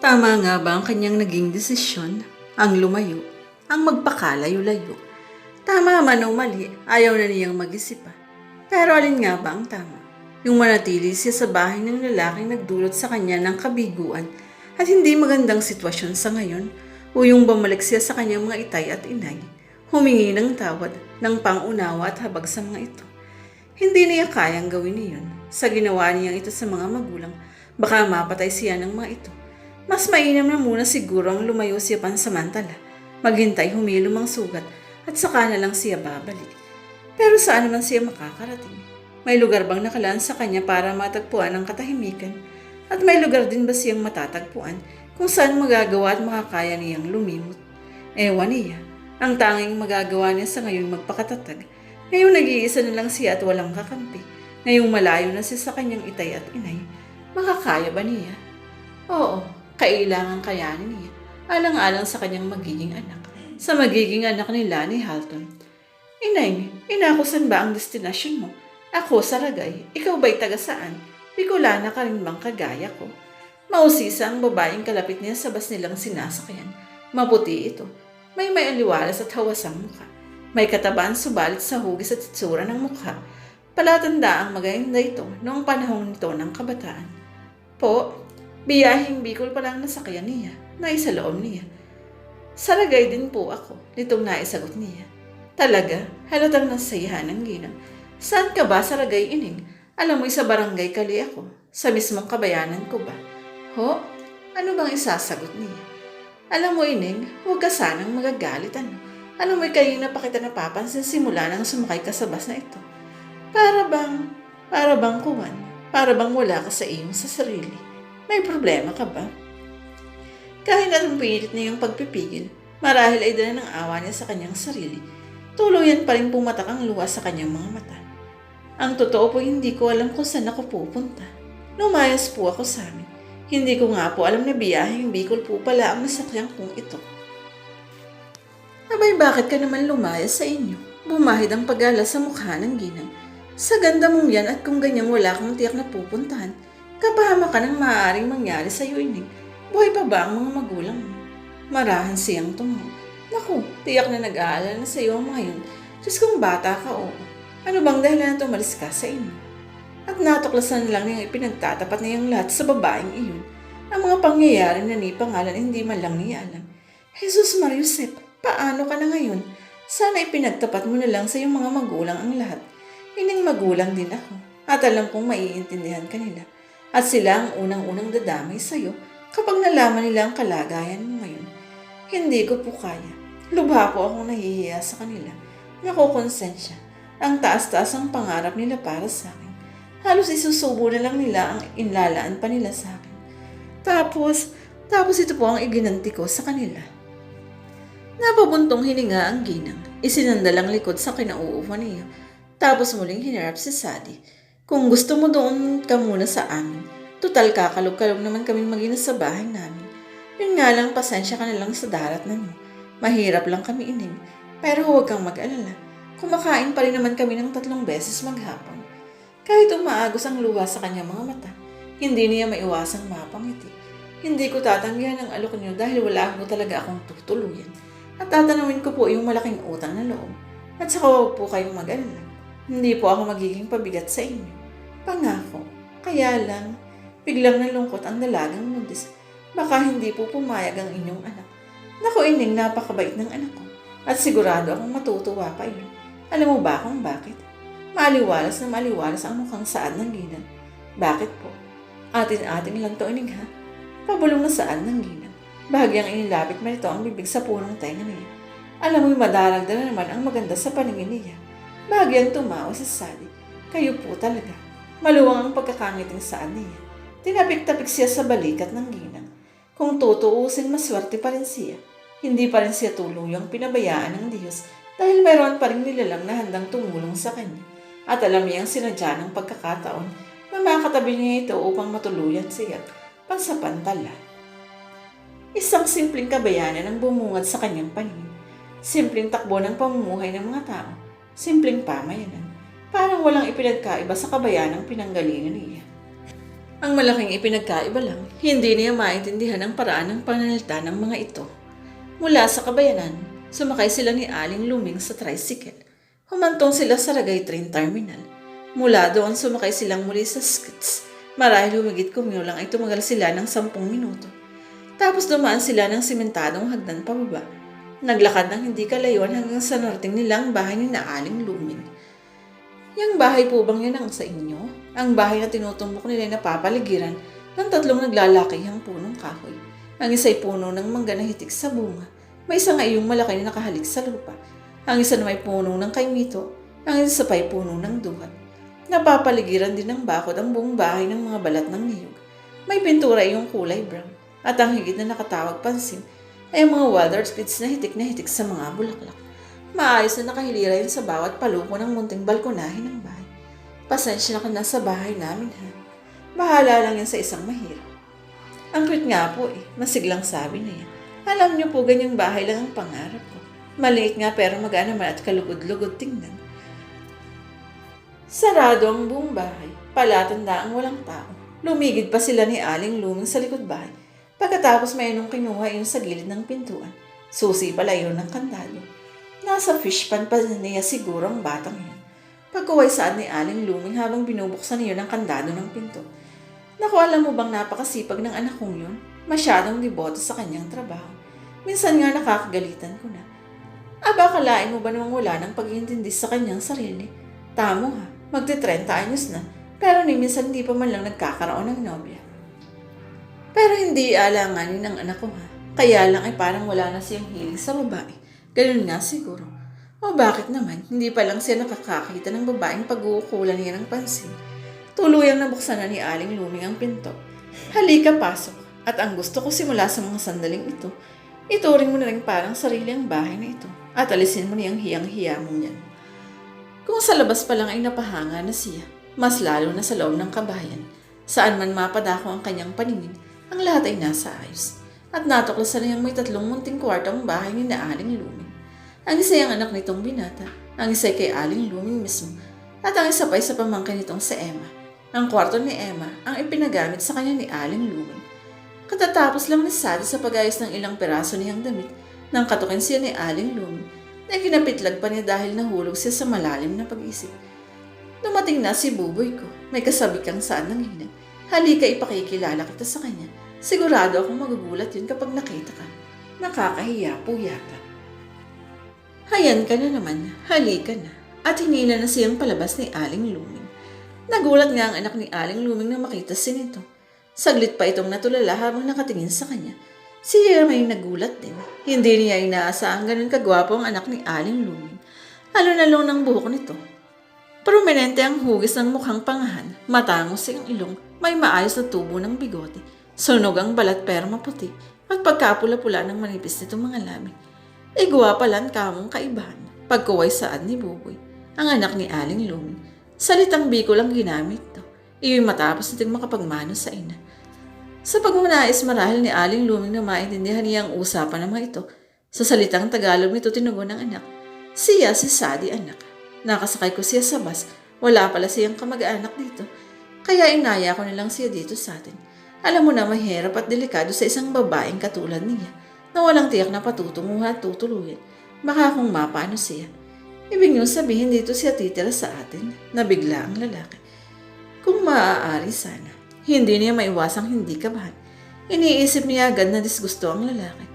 Tama nga ba ang kanyang naging desisyon? Ang lumayo, ang magpakalayo-layo. Tama man o mali, ayaw na niyang mag-isip pa. Pero alin nga ba ang tama? Yung manatili siya sa bahay ng lalaking nagdulot sa kanya ng kabiguan at hindi magandang sitwasyon sa ngayon o yung bumalik siya sa kanyang mga itay at inay, humingi ng tawad, ng pangunawa at habag sa mga ito. Hindi niya kayang gawin iyon. Sa ginawa niyang ito sa mga magulang, baka mapatay siya ng mga ito. Mas mainam na muna siguro ang lumayo siya pansamantala, maghintay humilom ang sugat at saka na lang siya babalik. Pero saan naman siya makakarating? May lugar bang nakalaan sa kanya para matagpuan ang katahimikan? At may lugar din ba siyang matatagpuan kung saan magagawa at makakaya niyang lumimot? Ewan niya. Ang tanging magagawa niya sa ngayon magpakatatag. Ngayong nag-iisa na lang siya at walang kakampi. Ngayong malayo na siya sa kanyang itay at inay. Makakaya ba niya? Oo, kailangan kayanin niya. Alang-alang sa kanyang magiging anak. Sa magiging anak ni Lani Halton. Inay, inakusan ba ang destinasyon mo? Ako sa Ragay, ikaw ba'y taga saan? Bicolana ka rin bang kagaya ko? Mausisa ang babaeng kalapit niya sa bas nilang sinasakyan. Maputi ito. May may aliwalas at hawasang mukha. May katabaan subalit sa hugis at itsura ng mukha. Palatanda ang maganda ito noong panahon nito ng kabataan. Po, biyahing Bicol pa lang nasakyan niya, na isa loob niya. Saragay din po ako, nitong naisagot niya. Talaga, halatang nasayahan ng ginang. Saan ka ba sa Ragay Ining? Alam mo, sa barangay kali ako. Sa mismong kabayanan ko ba? Ho? Ano bang isasagot niya? Alam mo, Ining, huwag ka sanang magagalit. Ano? Alam mo, kanina pa kita napapansin simula nang sumakay ka sa bus na ito. Para bang, para bang kuwan, para bang wala ka sa iyong sa sarili. May problema ka ba? Kahit anong pilit niyang pagpipigil, marahil ay dala ng awa niya sa kanyang sarili, tuluyan pa rin pumatak ang luha sa kanyang mga mata. Ang totoo po hindi ko alam kung saan ako pupunta. Lumayas po ako sa amin. Hindi ko nga po alam na biyaheng Bicol po pala ang nasakyan kong ito. Abay, bakit ka naman lumayas sa inyo? Bumahid ang pag-ala sa mukha ng ginang. Sa ganda mong yan at kung ganyang wala kang tiyak na pupuntahan, kapahama ka ng maaaring mangyari sa iyo inig. Buhay pa ba ang mga magulang mo? Marahan siyang tumo. Naku, tiyak na nag-aalala na sa iyo ang mga yun. Diyos kung bata ka, oo. Ano bang dahilan na tumalis ka sa inyo? At natuklasan lang niyang ipinagtatapat niyang lahat sa babaeng iyon. Ang mga pangyayari na ni pangalan hindi man lang niya alam. Jesus Mariusep, paano ka na ngayon? Sana ipinagtapat mo na lang sa iyong mga magulang ang lahat. Ining magulang din ako. At alam kong maiintindihan ka nila. At sila ang unang-unang dadamay sa iyo kapag nalaman nila ang kalagayan mo ngayon. Hindi ko po kaya. Lubha po akong nahihiya sa kanila. Nakukonsensya. Ang taas-taas ang pangarap nila para sa akin. Halos isusubo na lang nila ang inlalaan pa nila sa akin. Tapos, tapos ito po ang iginanti ko sa kanila. Napabuntong hininga ang ginang. Isinandal ang likod sa kinauupuan niya. Tapos muling hinarap si Sadie. Kung gusto mo doon ka muna sa amin. Tutal kakalog-kalog naman kaming magina sa bahay namin. Yun nga lang, pasensya ka na lang sa darat na mo. Mahirap lang kami ining. Pero huwag kang mag-alala. Kumakain pa rin naman kami ng tatlong beses maghapon. Kahit umaagos ang luha sa kanyang mga mata, hindi niya maiwasang mapangiti. Hindi ko tatanggihan ang alok niyo dahil wala ko talaga akong tutuluyan. At tatanawin ko po yung malaking utang na loob. At saka po kayong mag-alala. Hindi po ako magiging pabigat sa inyo. Pangako. Kaya lang, biglang nalungkot ang dalagang mundis. Baka hindi po pumayag ang inyong anak. Naku ining, napakabait ng anak ko. At sigurado akong matutuwa pa yun. Alam mo ba kung bakit? Maliwalas na maliwalas ang mukhang saan ng ginang. Bakit po? Atin-ating lang to ining ha? Pabulong na saan ng ginang. Bahagyang inilapit man ito ang bibig sa punong tenga niya. Alam mo'y madaragda na naman ang maganda sa paningin niya. Bahagyang tumawa si Sally. Kayo po talaga. Maluwang ang pagkakangiting saan niya. Tinapik-tapik siya sa balikat ng ginang. Kung tutuusin, maswerte pa rin siya. Hindi pa rin siya tuluyang pinabayaan ng Diyos dahil mayroon pa rin nilalang na handang tumulong sa kanya. At alam niyang sinadya ng pagkakataon na makatabi niya ito upang matuluyan siya pansapantala. Isang simpleng kabayanan ang bumungad sa kanyang paningin. Simpleng takbo ng pamumuhay ng mga tao. Simpleng pamayanan. Parang walang ipinagkaiba sa kabayanang pinanggalingan niya. Ang malaking ipinagkaiba lang, hindi niya maintindihan ang paraan ng pananalita ng mga ito. Mula sa kabayanan, sumakay sila ni Aling Luming sa tricycle. Humantong sila sa Ragay Train Terminal. Mula doon sumakay silang muli sa skits. Marahil humigit kumulang ay tumagal sila ng sampung minuto. Tapos dumaan sila ng simentadong hagdan pababa. Naglakad ng hindi kalayuan hanggang sa norting nilang bahay ni na Aling Luming. Yang bahay po bang yan ang sa inyo? Ang bahay na tinutumbok nila ay napapaligiran ng tatlong naglalakihang punong kahoy. Ang isa'y puno ng mangga na hitik sa bunga. May isang ayong malaki na nakahalik sa lupa. Ang isa na may puno ng kaimito. Ang isa pa'y puno ng duhat. Napapaligiran din ng bakod ang buong bahay ng mga balat ng niyog. May pintura yung kulay brown. At ang higit na nakatawag pansin ay ang mga wilder squids na hitik na hitik sa mga bulaklak. Maayos na nakahilira yun sa bawat paluko ng munting balkonahin ng bahay. Pasensya na ka na sa bahay namin ha. Bahala lang yan sa isang mahirap. Ang cute nga po eh, masiglang sabi na yan. Alam niyo po ganyang bahay lang ang pangarap ko. Maliit nga pero magana man at kalugod-lugod tingnan. Sarado ang buong bahay, palatanda ang walang tao. Lumigid pa sila ni Aling Luming sa likod bahay. Pagkatapos may anong kinuha yun sa gilid ng pintuan. Susi pala yun ng kandado. Nasa fish pan pa niya siguro ang batang yun. Pagkuway saan ni Aling Luming habang binubuksan niyo ng kandado ng pinto. Naku, alam mo bang napakasipag ng anak kong yun? Masyadong deboto sa kanyang trabaho. Minsan nga nakakagalitan ko na. Aba, kalain mo ba namang wala ng pag-iintindi sa kanyang sarili? Tamo ha, magti-30 anyos na, pero ni minsan hindi pa man lang nagkakaroon ng nobya. Pero hindi alanganin ng anak ko ha. Kaya lang ay parang wala na siyang hilig sa babae. Ganun nga siguro. O bakit naman, hindi pa lang siya nakakakita ng babaeng pag-uukulan niya ng pansin. Tuluyang nabuksan na ni Aling Luming ang pinto. Halika, pasok. At ang gusto ko simula sa mga sandaling ito, ituring mo na rin parang sarili ang bahay na ito at alisin mo niyang hiyang-hiya mo niyan. Kung sa labas pa lang ay napahanga na siya, mas lalo na sa loob ng kabayan, saan man mapadako ang kanyang paningin, ang lahat ay nasa ayos. At natuklasan niyang may tatlong munting kwarto ang bahay ni na Aling Luming. Ang isa ang anak nitong binata, ang isa ay kay Aling Luming mismo, at ang isa pa sa pamangkin nitong si Emma. Ang kwarto ni Emma ang ipinagamit sa kanya ni Aling Luming. Katatapos lang ni Sadie sa pag-ayos ng ilang peraso niyang damit nang katukin siya ni Aling Luming na kinapitlag pa niya dahil nahulog siya sa malalim na pag-isip. Dumating na si Buboy ko. May kasabi kang saan ng hina. Halika ipakikilala kita sa kanya. Sigurado akong magugulat yun kapag nakita ka. Nakakahiya po yata. Hayan ka na naman. Halika na. At hinila na siyang palabas ni Aling Luming. Nagulat nga ang anak ni Aling Luming na makita si nito. Saglit pa itong natulala habang nakatingin sa kanya. Si Jeremy nagulat din. Hindi niya inaasahang ganun kagwapo ang anak ni Aling Luming. Alon-alon ng buhok nito. Prominente ang hugis ng mukhang pangahan, matangos ang ilong, may maayos na tubo ng bigote, sunog ang balat pero maputi, at pagkapula-pula ng manipis nitong mga labi. Igwa palang kamong kaibahan, pagkuway saan ni Buboy, ang anak ni Aling Luming. Salitang biko lang ginamit to. Iyo'y matapos natin makapagmano sa ina. Sa pagmunais marahil ni Aling Luming na maintindihan niya ang usapan ng mga ito, sa salitang Tagalog nito tinugon ng anak, siya si Sadi anak. Nakasakay ko siya sa bus, wala pala siyang kamag-anak dito. Kaya inaya ko nilang siya dito sa atin. Alam mo na mahirap at delikado sa isang babaeng katulad niya na walang tiyak na patutunguhan at tutuluyan. Baka kung mapano siya. Ibig niyo sabihin dito siya titira sa atin, nabigla ang lalaki. Kung maaari sana, hindi niya maiwasang hindi kabahan. Iniisip niya agad na disgusto ang lalaki.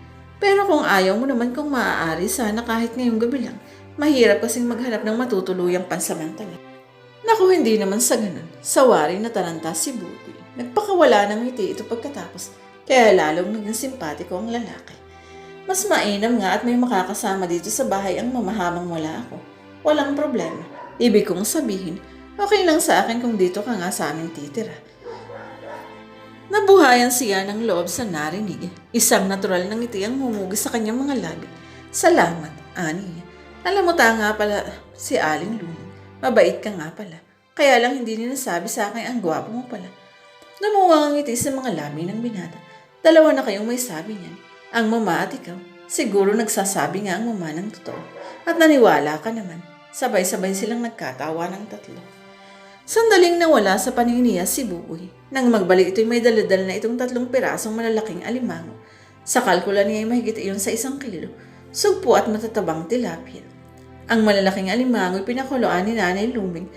Pero kung ayaw mo naman kung maaari sana kahit ngayong gabi lang, mahirap kasing maghanap ng matutuluyang pansamantala. Naku, hindi naman sa ganun. Sawari na taranta si Buti. Nagpakawala ng ngiti ito pagkatapos, kaya lalong naging simpatiko ang lalaki. Mas mainam nga at may makakasama dito sa bahay ang mamahamang wala ako. Walang problema. Ibig kong sabihin, okay lang sa akin kung dito ka nga sa amin titira. Nabuhayan siya ng loob sa narinig. Isang natural na ngiti ang humugis sa kanyang mga labi. Salamat, ani. Alam mo ta nga pala si Aling Luming. Mabait ka nga pala. Kaya lang hindi niya nasabi sa akin ang gwapo mo pala. Namuha ang ngiti sa mga labi ng binata. Dalawa na kayong may sabi niyan. Ang mama at ikaw. Siguro nagsasabi nga ang mama ng totoo. At naniwala ka naman. Sabay-sabay silang nagkatawa ng tatlo. Sandaling nawala sa paningin niya si Buboy. Nang magbalik ito'y may daladal na itong tatlong pirasong malalaking alimango. Sa kalkula niya ay mahigit iyon sa isang kilo. Sugpo at matatabang tilapia. Ang malalaking alimango ay pinakuloan ni Nanay Luming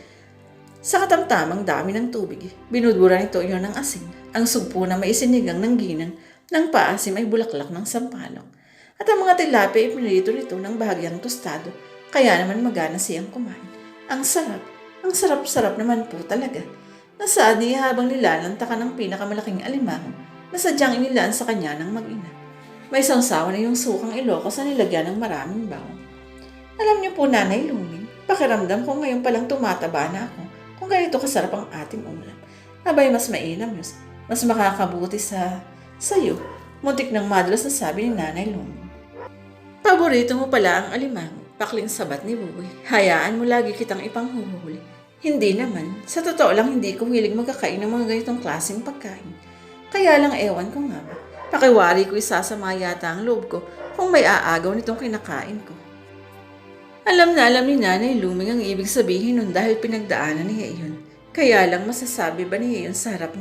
sa katamtamang dami ng tubig. Binudburan ito iyon ng asin. Ang sugpo na may isinigang ng ginang ng paasim ay bulaklak ng sampalok. At ang mga tilapia ay pinilito nito ng bahagyang tostado. Kaya naman magana siyang kumain. Ang sarap. Ang sarap-sarap naman po talaga. Nasaad niya habang nilalantakan ng pinakamalaking alimango na sadyang inilaan sa kanya ng mag-ina. May sawsawan na yung sukang iloko sa nilagyan ng maraming bawang. Alam niyo po, Nanay Luming, pakiramdam ko ngayon palang tumataba na ako kung ganito kasarap ang ating ulam. Abay, mas mainam. Mas makakabuti sa sayo. Muntik ng madalas na sabi ni Nanay Luming. Paborito mo pala ang alimango, pakling sabat ni Buboy. Hayaan mo lagi kitang ipanghuhuli. Hindi naman. Sa totoo lang, hindi ko hilig magkakain ng mga ganitong klaseng pagkain. Kaya lang ewan ko nga ba. Pakiwari ko isasama yata ang loob ko kung may aagaw nitong kinakain ko. Alam na alam ni Nanay Luming ang ibig sabihin nun dahil pinagdaanan niya iyon. Kaya lang masasabi ba niya yun sa harap